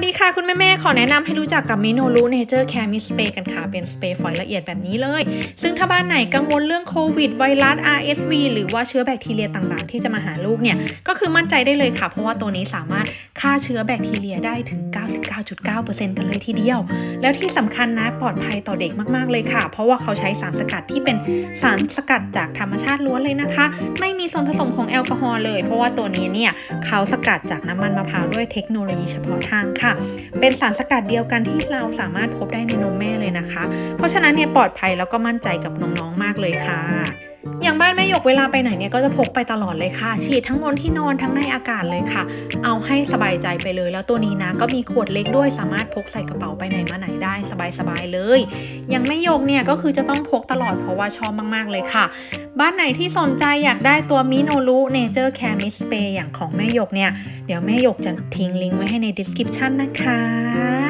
วัสดีค่ะคุณแม่ๆ ขอแนะนำให้รู้จักกับเมิโนรูเนเจอร์แคร์มิสเปรย์กันค่ะ เป็นสเปรย์ฝอยละเอียดแบบนี้เลย ซึ่งถ้าบ้านไหนกังวลเรื่องโควิดไวรัส RSV หรือว่าเชื้อแบคทีเรียต่างๆ ที่จะมาหาลูกเนี่ย ก็คือมั่นใจได้เลยค่ะ เพราะว่าตัวนี้สามารถฆ่าเชื้อแบคทีเรียได้ถึง 99.9%กันเลยทีเดียว แล้วที่สำคัญนะปลอดภัยต่อเด็กมากๆเลยค่ะ เพราะว่าเขาใช้สารสกัดที่เป็นสารสกัดจากธรรมชาติล้วนเลยนะคะ ไม่มีส่วนผสมของแอลกอฮอล์เลย เพราะว่าตัวนี้เนี่ยเขาสกัดจากน้ำมันมะพร้าวด้วยเทคโนโลยีเฉพาะทางค่ะเป็นสารสกัดเดียวกันที่เราสามารถพบได้ในนมแม่เลยนะคะ เพราะฉะนั้นเนี่ยปลอดภัยแล้วก็มั่นใจกับน้องๆมากเลยค่ะ แม่หยกเวลาไปไหนเนี่ยก็จะพกไปตลอดเลยค่ะ ฉีดทั้งบนที่นอนทั้งในอากาศเลยค่ะ เอาให้สบายใจไปเลย แล้วตัวนี้นะก็มีขวดเล็กด้วยสามารถพกใส่กระเป๋าไปไหนมาไหนได้สบายๆเลยย่างแม่หยกเนี่ยก็คือจะต้องพกตลอดเพราะว่าชอบมากๆเลยค่ะ บ้านไหนที่สนใจอยากได้ตัวมิโนรุเนเจอร์แคร์มิสเปย์อย่างของแม่หยกเนี่ยเดี๋ยวแม่หยกจะทิ้งลิงก์ไว้ให้ใน description นะคะ